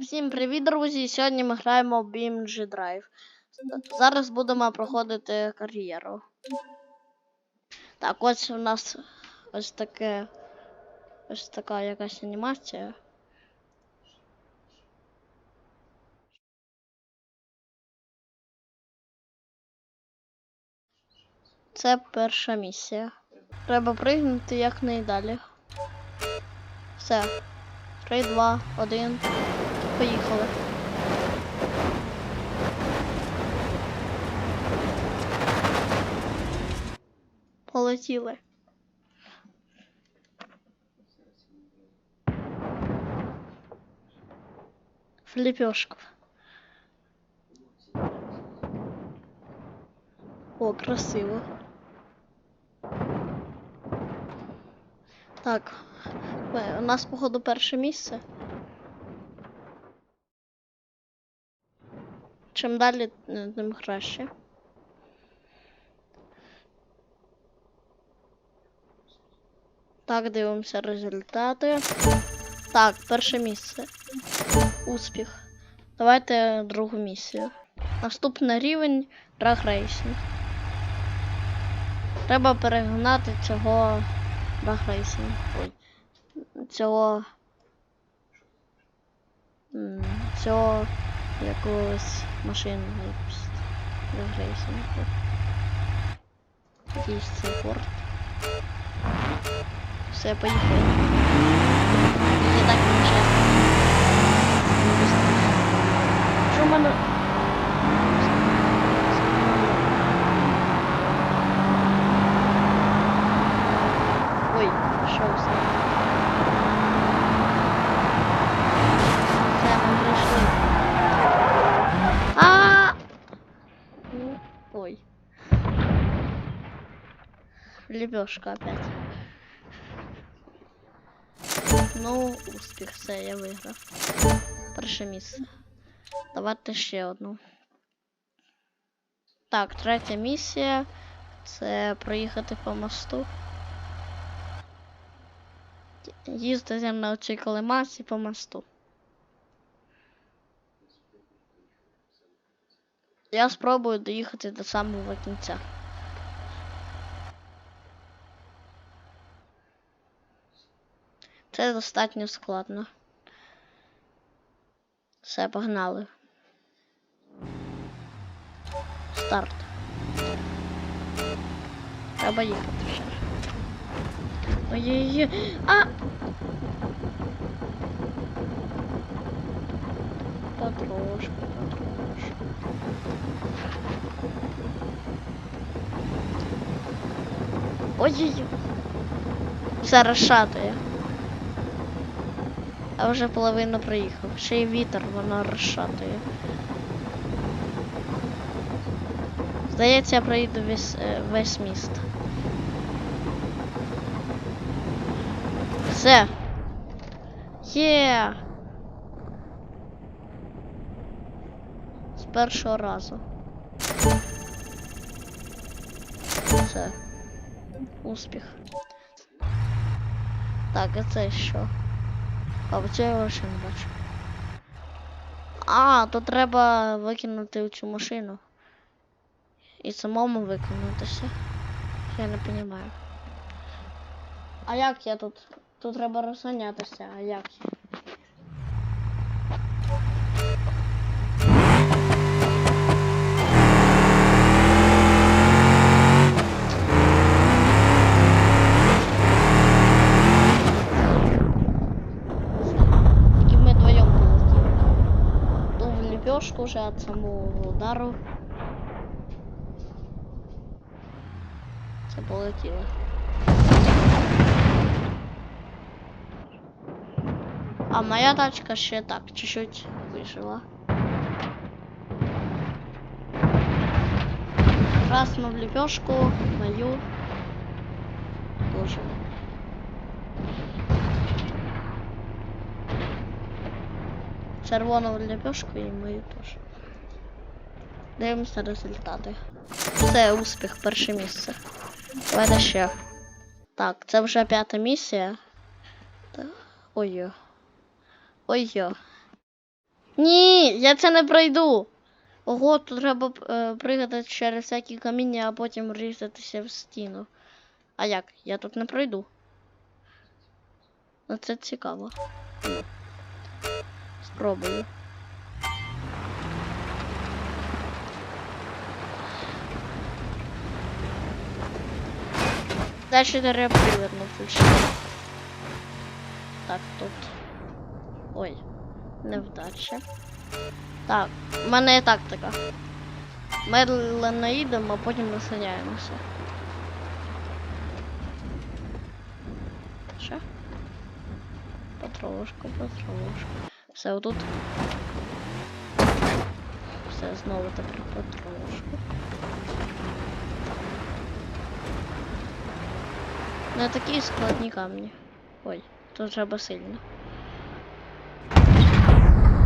Всім привіт, друзі! Сьогодні ми граємо в BMG Drive. Зараз будемо проходити кар'єру. Так, ось у нас ось таке. Ось така якась анімація. Це перша місія. Треба пригнути якнайдалі. Все. 3, 2, 1. Поїхали. Полетіли. В. О, красиво. Так, у нас, походу, перше місце. Чим далі, тим краще. Так, дивимося результати. Так, перше місце. Успіх. Давайте другу місію. Наступний рівень Drag Racing. Треба перегнати цього Drag Racing. Ой. Цього. Цього якогось машину випустити. Drag Racing. Якийсь цей порт. Все, поїхали. Я так не. Що в мене? Ой, що все? Все, ми прийшли. А! Ну, Ой. Лепешка опять. Ну, успіх, все, я виграв. Перше місце. Давайте ще одну. Так, третя місія. Це проїхати по мосту. Їздити на цій колемасі по мосту. Я спробую доїхати до самого кінця. Це достатньо складно. Все, погнали. Старт. Треба їхати ще. Ой-ой-ой. А! Потрошку, потрошку. Ой-ой-ой. Все розшатує. А вже половину проїхав. Ще й вітер, воно розшатує. Здається, я проїду весь, е, весь міст. Все. Є. З першого разу. Все. Успіх. Так, а це що? А оце я вообще не бачу. А, то треба викинути цю машину. І самому викинутися. Я не розумію. А як я тут? Тут треба розганятися, а як я? Вже від самого удару. Це. А моя тачка ще так, чуть-чуть вижила. Красну в лепешку, мою тоже. Червону лепешку і мою теж. Дивимося результати. Все, успіх, перше місце. Давайте ще. Так, це вже п'ята місія. Ой-йо. Ой-йо. Ні, я це не пройду. Ого, тут треба е, пригати через всякі каміння, а потім різатися в стіну. А як? Я тут не пройду. Ну це цікаво. Спробую. Дальше треба приверну включити. Так, тут. Ой, невдача. Так, в мене є тактика. Медленно їдемо, а потім наслоняємося. Що? Потрошку, потрошку. Все, отут. Все, знову тепер потрошку. Не такі складні камні. Ой, тут треба сильно.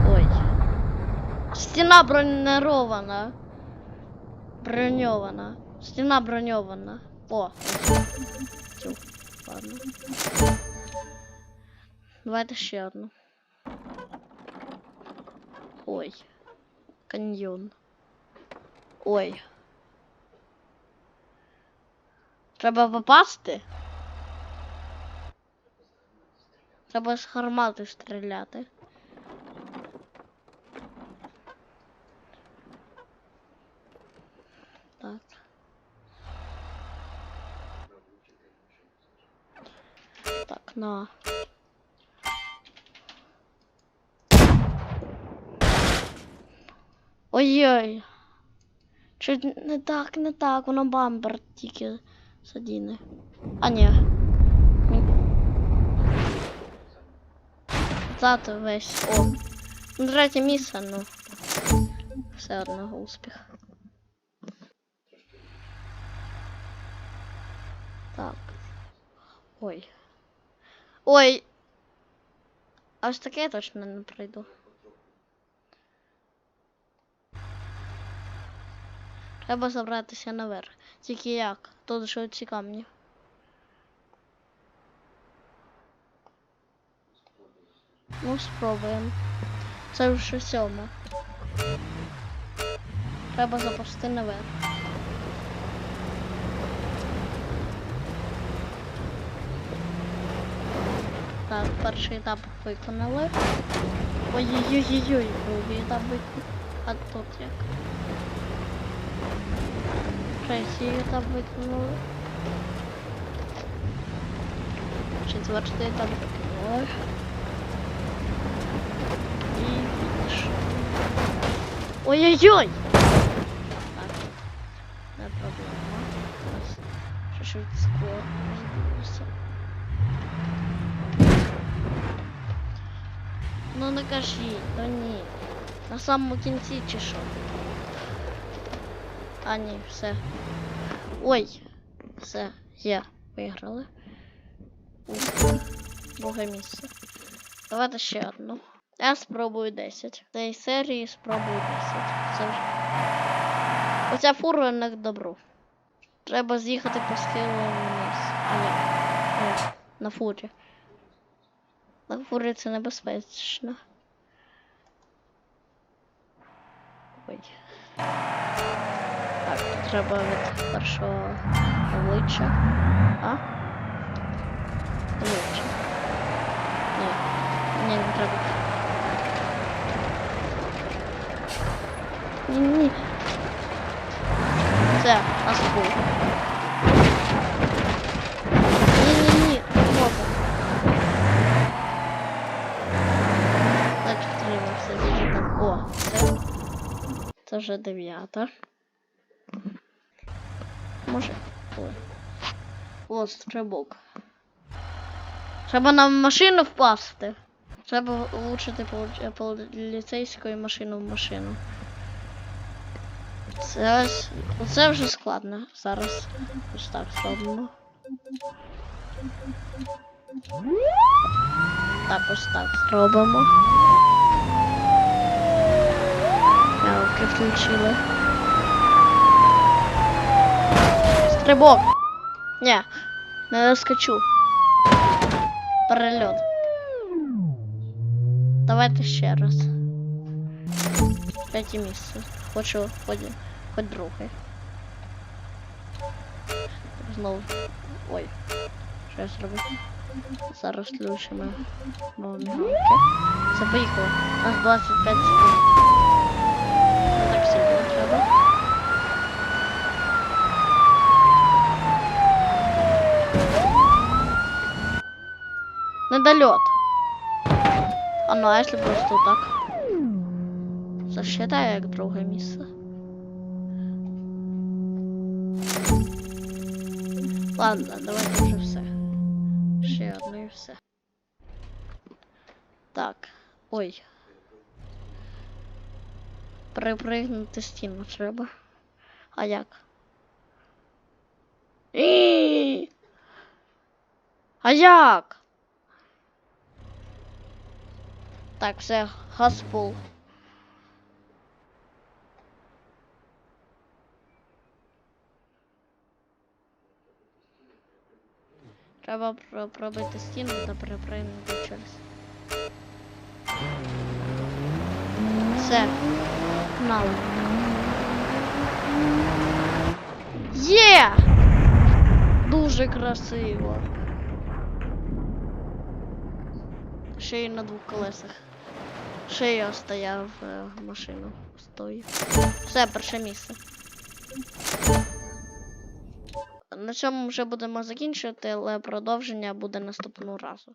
Ой. Стіна бронирована. Броньована. Стіна броньована. О. Цю. Ладно. Давайте ще одну. Ой. Каньйон. Ой. Треба попасти? Треба з гармати стріляти. Так. Так, на. Ой-ой. Чуть не так, не так, воно бампер тільки задіне. А ні. Зад весь. О. Ну, третє місце, ну. Все одно успіх. Так. Ой. Ой. Аж таке я точно не пройду. Треба забратися наверх. Тільки як? Тут же ці камні. Ну, спробуємо. Це вже сьоме. Треба запусти наверх. Так, перший етап виконали. Ой-ой-ой-ой, другий етап виконали. А тут як? Третій етап виконали. Четвертий етап виконали. І фініш. Ой-ой-ой! Так, не проблема. Зараз чуть-чуть скло розбилося. Ну не кажіть, ну ні. На самому кінці чи що? А ні, все. Ой, все, є, виграли. Ух, Друге місце. Давайте ще одну. Я спробую 10. В цій серії спробую 10. Це вже. Оця фура к добру. Треба з'їхати по схилу вниз. А ні. ні. На фурі. На фурі це небезпечно. Ой. Так, треба від першого обличчя. А? Обличчя. Ні. Ні, не треба. Ні, ні. Це, на спу. Ні, ні, ні, не. Так, втримався, біжи там. О, це. Це вже дев'ята. Може. Ой. О, стрибок. Треба нам в машину впасти. Треба влучити полі- поліцейською машину в машину. Це ось. Це вже складно. Зараз ось так зробимо. Так, ось так зробимо. Мявки включили. Стрибок. Ні, не доскочу. Перельот. Давайте ще раз. Третє місце. Хочу хоч, хоч друге. Знову. Ой. Що я зробив? Зараз включимо. Все, поїхало. У нас 25 секунд. Не так сильно треба. Недольот. А ну, а если просто так? Засчитаю як друге місце. Ладно, давайте вже все. Ще одне і все. Так. Ой. Припригнути стіну треба. А як? І! А як? Так, все, газпул. Треба про- пробити стіну та перепригнути через. Все. Погнали. Є! Дуже красиво. Ще й на двох колесах. Ще я стояв е, машину. Стою. Все, перше місце. На цьому вже будемо закінчувати, але продовження буде наступного разу.